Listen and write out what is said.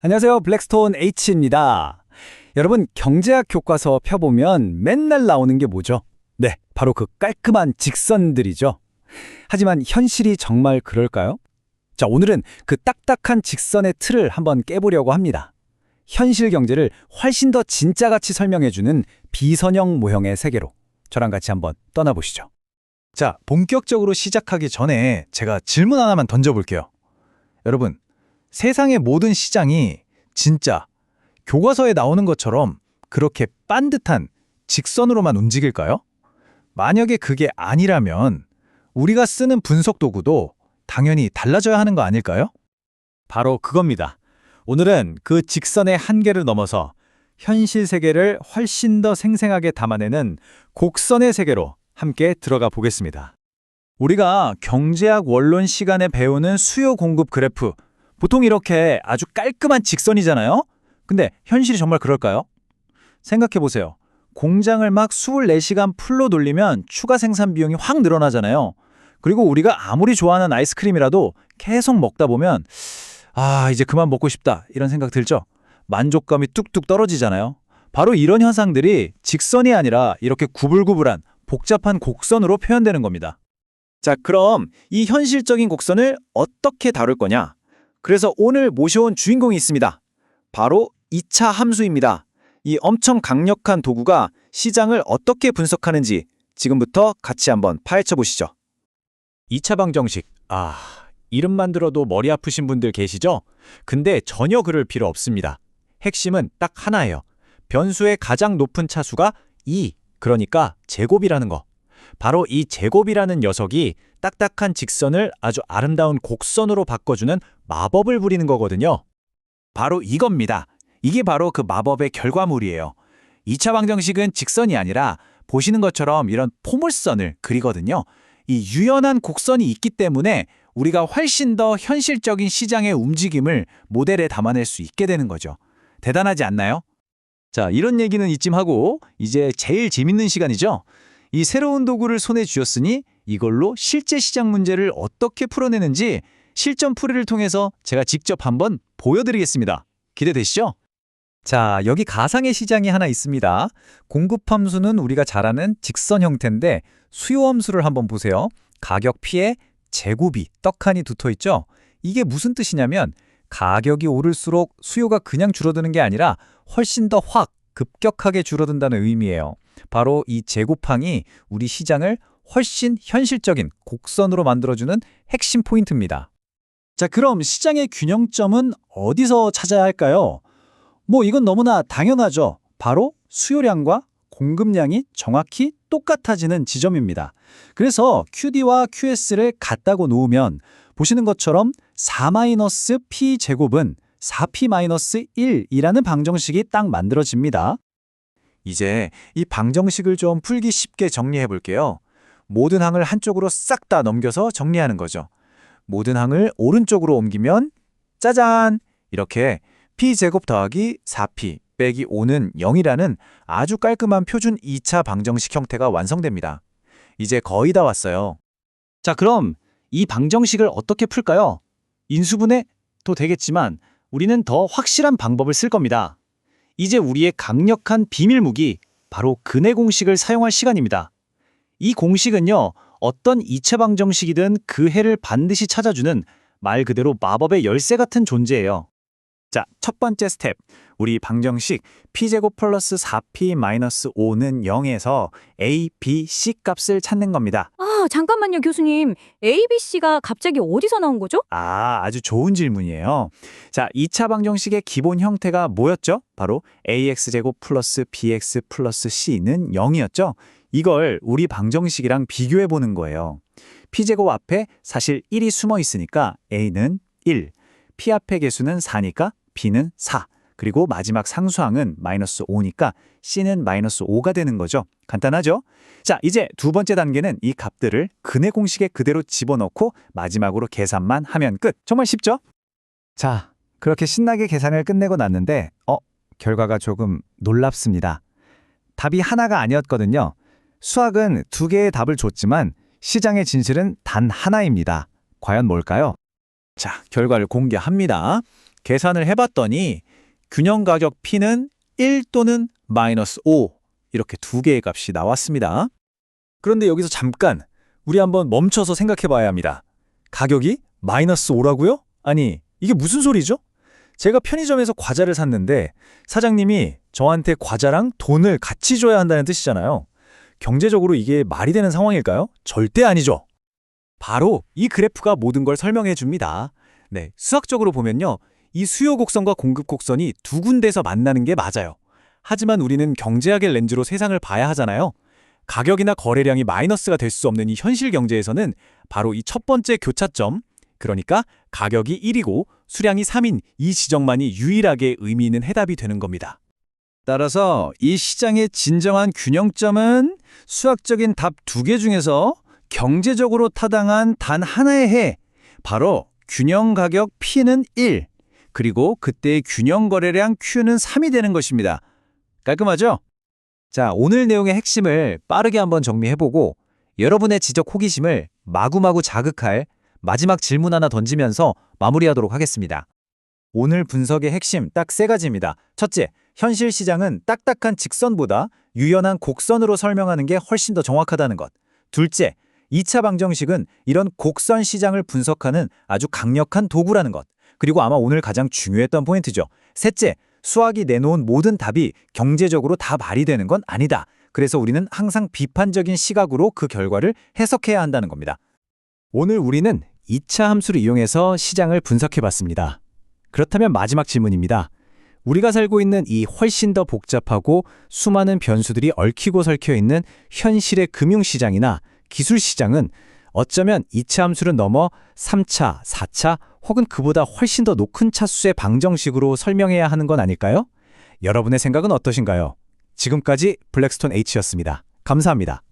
안녕하세요. 블랙스톤 H입니다. 여러분, 경제학 교과서 펴보면 맨날 나오는 게 뭐죠? 네, 바로 그 깔끔한 직선들이죠. 하지만 현실이 정말 그럴까요? 자, 오늘은 그 딱딱한 직선의 틀을 한번 깨보려고 합니다. 현실 경제를 훨씬 더 진짜같이 설명해주는 비선형 모형의 세계로 저랑 같이 한번 떠나보시죠. 자, 본격적으로 시작하기 전에 제가 질문 하나만 던져볼게요. 여러분, 세상의 모든 시장이 진짜 교과서에 나오는 것처럼 그렇게 빤듯한 직선으로만 움직일까요? 만약에 그게 아니라면 우리가 쓰는 분석 도구도 당연히 달라져야 하는 거 아닐까요? 바로 그겁니다. 오늘은 그 직선의 한계를 넘어서 현실 세계를 훨씬 더 생생하게 담아내는 곡선의 세계로 함께 들어가 보겠습니다. 우리가 경제학 원론 시간에 배우는 수요 공급 그래프 보통 이렇게 아주 깔끔한 직선이잖아요. 근데 현실이 정말 그럴까요? 생각해 보세요. 공장을 막 24시간 풀로 돌리면 추가 생산 비용이 확 늘어나잖아요. 그리고 우리가 아무리 좋아하는 아이스크림이라도 계속 먹다 보면 아, 이제 그만 먹고 싶다. 이런 생각 들죠? 만족감이 뚝뚝 떨어지잖아요. 바로 이런 현상들이 직선이 아니라 이렇게 구불구불한 복잡한 곡선으로 표현되는 겁니다. 자, 그럼 이 현실적인 곡선을 어떻게 다룰 거냐? 그래서 오늘 모셔온 주인공이 있습니다. 바로 2차 함수입니다. 이 엄청 강력한 도구가 시장을 어떻게 분석하는지 지금부터 같이 한번 파헤쳐 보시죠. 2차 방정식. 아, 이름만 들어도 머리 아프신 분들 계시죠? 근데 전혀 그럴 필요 없습니다. 핵심은 딱 하나예요. 변수의 가장 높은 차수가 2, 그러니까 제곱이라는 거. 바로 이 제곱이라는 녀석이 딱딱한 직선을 아주 아름다운 곡선으로 바꿔주는 마법을 부리는 거거든요. 바로 이겁니다. 이게 바로 그 마법의 결과물이에요. 2차 방정식은 직선이 아니라 보시는 것처럼 이런 포물선을 그리거든요. 이 유연한 곡선이 있기 때문에 우리가 훨씬 더 현실적인 시장의 움직임을 모델에 담아낼 수 있게 되는 거죠. 대단하지 않나요? 자, 이런 얘기는 이쯤 하고 이제 제일 재밌는 시간이죠. 이 새로운 도구를 손에 쥐었으니 이걸로 실제 시장 문제를 어떻게 풀어내는지 실전 풀이를 통해서 제가 직접 한번 보여드리겠습니다. 기대되시죠? 자, 여기 가상의 시장이 하나 있습니다. 공급 함수는 우리가 잘 아는 직선 형태인데 수요 함수를 한번 보세요. 가격 피해 제곱이 떡하니 붙어 있죠? 이게 무슨 뜻이냐면 가격이 오를수록 수요가 그냥 줄어드는 게 아니라 훨씬 더 확 급격하게 줄어든다는 의미예요. 바로 이 제곱항이 우리 시장을 훨씬 현실적인 곡선으로 만들어주는 핵심 포인트입니다. 자, 그럼 시장의 균형점은 어디서 찾아야 할까요? 뭐 이건 너무나 당연하죠. 바로 수요량과 공급량이 정확히 똑같아지는 지점입니다. 그래서 QD와 QS를 같다고 놓으면 보시는 것처럼 4-P 제곱은 4P-1이라는 방정식이 딱 만들어집니다. 이제 이 방정식을 좀 풀기 쉽게 정리해 볼게요. 모든 항을 한쪽으로 싹 다 넘겨서 정리하는 거죠. 모든 항을 오른쪽으로 옮기면 짜잔! 이렇게 P제곱 더하기 4P 빼기 5는 0이라는 아주 깔끔한 표준 2차 방정식 형태가 완성됩니다. 이제 거의 다 왔어요. 자, 그럼 이 방정식을 어떻게 풀까요? 인수분해 도 되겠지만 우리는 더 확실한 방법을 쓸 겁니다. 이제 우리의 강력한 비밀 무기, 바로 근해 공식을 사용할 시간입니다. 이 공식은요, 어떤 이체 방정식이든 그 해를 반드시 찾아주는 말 그대로 마법의 열쇠 같은 존재예요. 자, 첫 번째 스텝. 우리 방정식 p제곱 플러스 4p-5는 0에서 a, b, c 값을 찾는 겁니다. 아, 잠깐만요, 교수님. ABC가 갑자기 어디서 나온 거죠? 아, 아주 좋은 질문이에요. 자, 2차 방정식의 기본 형태가 뭐였죠? 바로 ax제곱 플러스 bx 플러스 c는 0이었죠? 이걸 우리 방정식이랑 비교해 보는 거예요. p제곱 앞에 사실 1이 숨어 있으니까 a는 1, p 앞의 개수는 4니까 b는 4, 그리고 마지막 상수항은 마이너스 5니까 c는 마이너스 5가 되는 거죠. 간단하죠? 자, 이제 두 번째 단계는 이 값들을 근해 공식에 그대로 집어넣고 마지막으로 계산만 하면 끝. 정말 쉽죠? 자, 그렇게 신나게 계산을 끝내고 났는데 어, 결과가 조금 놀랍습니다. 답이 하나가 아니었거든요. 수학은 두 개의 답을 줬지만 시장의 진실은 단 하나입니다. 과연 뭘까요? 자, 결과를 공개합니다. 계산을 해봤더니 균형 가격 P는 1 또는 마이너스 5 이렇게 두 개의 값이 나왔습니다. 그런데 여기서 잠깐 우리 한번 멈춰서 생각해 봐야 합니다. 가격이 마이너스 5라고요? 아니, 이게 무슨 소리죠? 제가 편의점에서 과자를 샀는데 사장님이 저한테 과자랑 돈을 같이 줘야 한다는 뜻이잖아요. 경제적으로 이게 말이 되는 상황일까요? 절대 아니죠. 바로 이 그래프가 모든 걸 설명해 줍니다. 네, 수학적으로 보면요. 이 수요 곡선과 공급 곡선이 두 군데서 만나는 게 맞아요. 하지만 우리는 경제학의 렌즈로 세상을 봐야 하잖아요. 가격이나 거래량이 마이너스가 될 수 없는 이 현실 경제에서는 바로 이 첫 번째 교차점, 그러니까 가격이 1이고 수량이 3인 이 지점만이 유일하게 의미 있는 해답이 되는 겁니다. 따라서 이 시장의 진정한 균형점은 수학적인 답 두 개 중에서 경제적으로 타당한 단 하나의 해, 바로 균형 가격 P는 1, 그리고 그때의 균형 거래량 Q는 3이 되는 것입니다. 깔끔하죠? 자, 오늘 내용의 핵심을 빠르게 한번 정리해보고 여러분의 지적 호기심을 마구마구 자극할 마지막 질문 하나 던지면서 마무리하도록 하겠습니다. 오늘 분석의 핵심 딱 세 가지입니다. 첫째, 현실 시장은 딱딱한 직선보다 유연한 곡선으로 설명하는 게 훨씬 더 정확하다는 것. 둘째, 2차 방정식은 이런 곡선 시장을 분석하는 아주 강력한 도구라는 것. 그리고 아마 오늘 가장 중요했던 포인트죠. 셋째, 수학이 내놓은 모든 답이 경제적으로 다 발휘되는 건 아니다. 그래서 우리는 항상 비판적인 시각으로 그 결과를 해석해야 한다는 겁니다. 오늘 우리는 2차 함수를 이용해서 시장을 분석해 봤습니다. 그렇다면 마지막 질문입니다. 우리가 살고 있는 이 훨씬 더 복잡하고 수많은 변수들이 얽히고 설켜 있는 현실의 금융시장이나 기술시장은 어쩌면 2차 함수를 넘어 3차, 4차 혹은 그보다 훨씬 더 높은 차수의 방정식으로 설명해야 하는 건 아닐까요? 여러분의 생각은 어떠신가요? 지금까지 블랙스톤 H였습니다. 감사합니다.